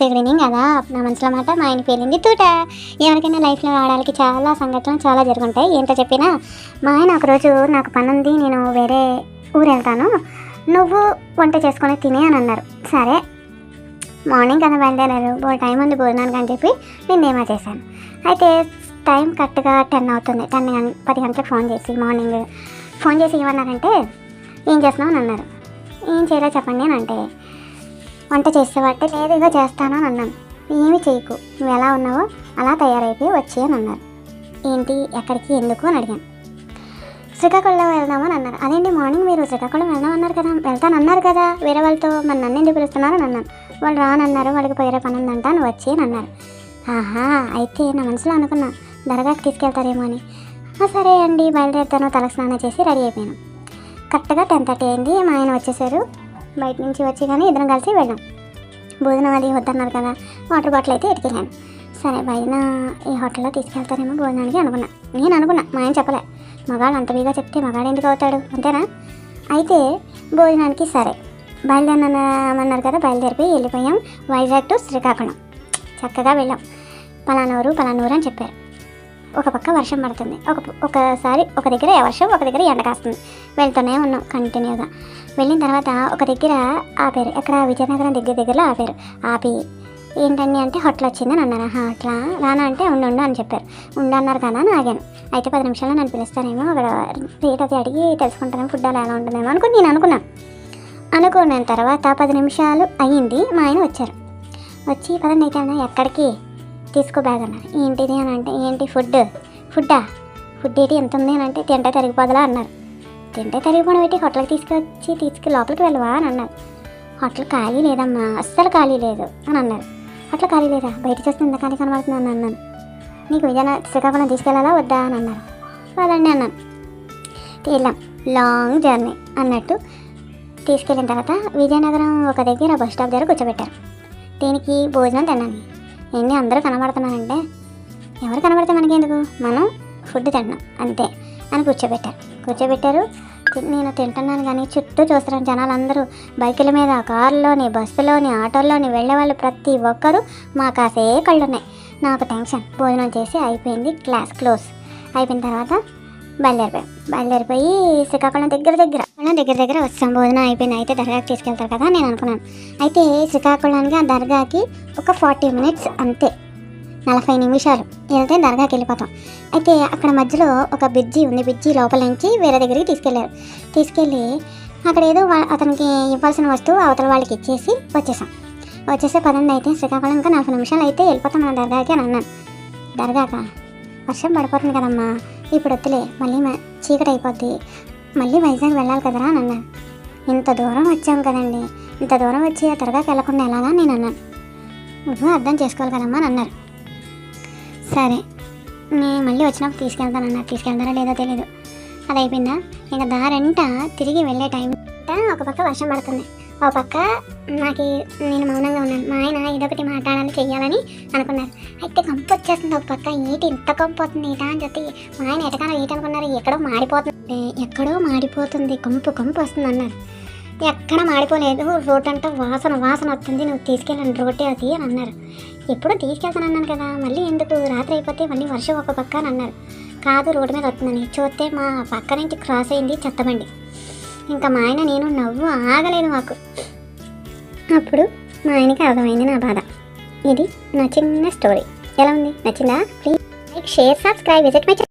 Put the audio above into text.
నమస్తే ఈవినింగ్ నా మనసులో మాట మా ఆయన పేరింది తూట. ఎవరికైనా లైఫ్లో రావడానికి చాలా సంఘటనలు చాలా జరుగుంటాయి. ఏంటో చెప్పినా మా ఆయన ఒకరోజు నాకు పని ఉంది నేను వేరే ఊరు వెళ్తాను నువ్వు వంట చేసుకొని తినే అని అన్నారు. సరే. మార్నింగ్ కదా బయలుదేరారు. బో టైం ఉంది భోజనానికి అని చెప్పి నేను నిన్నేమో చేశాను. అయితే టైం కరెక్ట్గా టెన్ అవుతుంది. టెన్ పది గంటలకు ఫోన్ చేసి మార్నింగ్ ఫోన్ చేసి ఏమన్నారంటే ఏం చేస్తున్నావు? అని అన్నారు. ఏం చేయాలో చెప్పండి అని అంటే వంట చేసేవాటే లేదు ఇగో చేస్తాను అని అన్నాను. ఏమి చేయకు నువ్వు ఎలా ఉన్నావో అలా తయారైపోయి వచ్చి అని అన్నారు. ఏంటి ఎక్కడికి ఎందుకు అని అడిగాను. శ్రీకాకుళం వెళ్దామని అన్నారు. అదేంటి మార్నింగ్ మీరు శ్రీకాకుళం వెళ్దాం అన్నారు కదా వెళ్తాను అన్నారు కదా వేరే వాళ్ళతో మరి నన్ను ఎందుకు పిలుస్తున్నారు అని అన్నాను. వాళ్ళు రానన్నారు వాళ్ళకి వేరే పని ఉందంట అని వచ్చి అని అన్నారు. ఆహా అయితే నా మనసులో అనుకున్నా దర్గాకి తీసుకెళ్తారేమో అని. సరే అండి బయలుదేరుతాను తలకు స్నానం చేసి రెడీ అయిపోయాను. కరెక్ట్గా టెన్ థర్టీ అయింది మా ఆయన వచ్చేసారు. బయట నుంచి వచ్చి కానీ ఇద్దరం కలిసి వెళ్ళాం. భోజనం అది వద్దన్నారు కదా వాటర్ బాటిల్ అయితే ఎత్తుకెళ్ళాను సరే బయట ఈ హోటల్లో తీసుకెళ్తారేమో భోజనానికి అనుకున్నా. నేను అనుకున్నా మా ఆయన చెప్పలే. మగాడు అంత బిగా చెప్తే మగాడు ఎందుకు అవుతాడు? అంతేనా? అయితే భోజనానికి సరే. బయలుదేరమన్నారు కదా బయలుదేరిపోయి వెళ్ళిపోయాం వైజాగ్ టు శ్రీకాకుళం. చక్కగా వెళ్ళాం. పలానూరు పలానూరు అని చెప్పారు. ఒక పక్క వర్షం పడుతుంది. ఒక ఒకసారి ఒక దగ్గర వర్షం ఒక దగ్గర ఎండ కాస్తుంది. వెళ్తూనే ఉన్నాం కంటిన్యూగా వెళ్ళిన తర్వాత ఒక దగ్గర ఆపారు. ఎక్కడ? విజయనగరం దగ్గర దగ్గరలో ఆపారు. ఆపి ఏంటండి అంటే హోటల్ వచ్చిందని అన్నారు? ఆహా అట్లా రానా అంటే ఉండు ఉండు అని చెప్పారు. ఉండు అన్నారు కదా అని ఆగాను. అయితే పది నిమిషాల్లో నన్ను పిలుస్తానేమో అక్కడ రేట్ అది అడిగి తెలుసుకుంటాను ఫుడ్ అలా ఎలా ఉంటుందేమో అనుకుని నేను అనుకున్నాను. అనుకున్నాను తర్వాత పది నిమిషాలు అయ్యింది. మా ఆయన వచ్చారు. వచ్చి పదండి అయితే అన్న ఎక్కడికి? తీసుకో బ్యాగ్ అన్నారు. ఏంటిది? అని అంటే ఏంటి ఫుడ్ ఫుడ్డా? ఫుడ్ ఏంటి? ఎంత ఉంది? అని అంటే తింటే తరిగిపోదలా అన్నారు. తింటే తరిగిపోవడం పెట్టి హోటల్కి తీసుకొచ్చి తీసుకు లోపలికి వెళ్ళవా అని అన్నారు హోటల్ ఖాళీ లేదమ్మా అస్సలు ఖాళీ లేదు అని అన్నారు హోటల్ ఖాళీ లేదా? బయట చూస్తే ఎంత ఖాళీ కనబడుతుంది అని అన్నాను. నీకు విజయన శ్రీకాకుళం తీసుకెళ్ళాలా వద్దా అని అన్నారు. వదండి అన్నాను. వెళ్ళాం లాంగ్ జర్నీ అన్నట్టు తీసుకెళ్ళిన తర్వాత విజయనగరం ఒక దగ్గర బస్ స్టాప్ దగ్గర కూర్చోబెట్టారు. దీనికి భోజనం తిన్నాను ఏంటి అందరూ కనబడుతున్నారంటే? ఎవరు కనబడితే మనకి ఎందుకు మనం ఫుడ్ తిన్నాం అంతే. అని కూర్చోబెట్టారు. కూర్చోబెట్టారు. నేను తింటున్నాను కానీ చుట్టూ చూస్తున్నాను జనాలు అందరూ బైకుల మీద కారులోని బస్సులోని ఆటోల్లోని వెళ్ళే వాళ్ళు ప్రతి ఒక్కరూ మా కాసే కళ్ళు ఉన్నాయి నాకు టెన్షన్. భోజనం చేసి అయిపోయింది క్లాస్ క్లోజ్. అయిపోయిన తర్వాత బయలుదేరిపోయాం. బయలుదేరిపోయి శ్రీకాకుళం దగ్గర దగ్గర. శ్రీకాకుళం దగ్గర దగ్గర వస్తాం. భోజనం అయిపోయింది. అయితే దర్గాకి తీసుకెళ్తారు కదా నేను అనుకున్నాను. అయితే శ్రీకాకుళానికి ఆ దర్గాకి ఒక ఫార్టీ మినిట్స్ అంతే. నలభై నిమిషాలు. వెళ్తే దర్గాకి వెళ్ళిపోతాం. అయితే అక్కడ మధ్యలో ఒక బ్రిడ్జి ఉంది. బ్రిడ్జి లోపల నుంచి వేరే దగ్గరికి తీసుకెళ్ళారు. తీసుకెళ్ళి అక్కడ ఏదో అతనికి ఇవ్వాల్సిన వస్తువు అవతల వాళ్ళకి ఇచ్చేసి వచ్చేసాం. వచ్చేసే పదండి అయితే. శ్రీకాకుళం ఇంకా నలభై నిమిషాలు అయితే వెళ్ళిపోతాం మన దర్గాకి అని అన్నాను. దర్గాక? వర్షం పడిపోతుంది కదమ్మా. ఇప్పుడు వద్దులే. మళ్ళీ చీకటి అయిపోద్ది. మళ్ళీ వైజాగ్ వెళ్ళాలి కదరా అని అన్నాను. ఇంత దూరం వచ్చాం కదండి. ఇంత దూరం వచ్చి ఆ దర్గాకి వెళ్ళకుండా ఎలాగా నేను అన్నాను. నువ్వు అర్థం చేసుకోవాలి కదమ్మా అని అన్నారు. సరే. నేను మళ్ళీ వచ్చినప్పుడు తీసుకెళ్తానన్నా తీసుకెళ్తారా లేదో తెలియదు అది అయిపోయిందా ఇంకా దారంట తిరిగి వెళ్ళే టైం. ఒక పక్క వర్షం పడుతుంది. ఒక పక్క నాకు నేను మౌనంగా ఉన్నాను. మా ఆయన ఇదొకటి మాట్లాడాలి చెయ్యాలని అనుకున్నారు. అయితే కంపు వచ్చేస్తుంది ఒక పక్క. ఏంటి ఇంత కంపు వస్తుంది? ఇటా అని చెప్పి మా ఆయన ఎటకాల ఏంటి అనుకున్నారు? ఎక్కడో మాడిపోతుంది ఎక్కడో మాడిపోతుంది కంపు కంపు వస్తుంది అన్నారు. ఎక్కడ మాడిపోలేదు. రోడ్ అంతా వాసన వాసన వస్తుంది. నువ్వు తీసుకెళ్ళండి రోడ్డే అది అని అన్నారు. ఎప్పుడో తీసుకెళ్తాను అన్నాను కదా. మళ్ళీ ఎందుకు? రాత్రి అయిపోతే మళ్ళీ వర్షం ఒక పక్క అని అన్నారు. కాదు రోడ్డు మీద వస్తుందని చూస్తే మా పక్క నుంచి క్రాస్ అయింది చెత్తబండి. ఇంకా మా ఆయన నేను నవ్వు ఆగలేదు మాకు. అప్పుడు మా ఆయనకి అర్థమైంది నా బాధ. ఇది నా చిన్న స్టోరీ ఎలా ఉంది? నచ్చిందా? Please like share subscribe visit my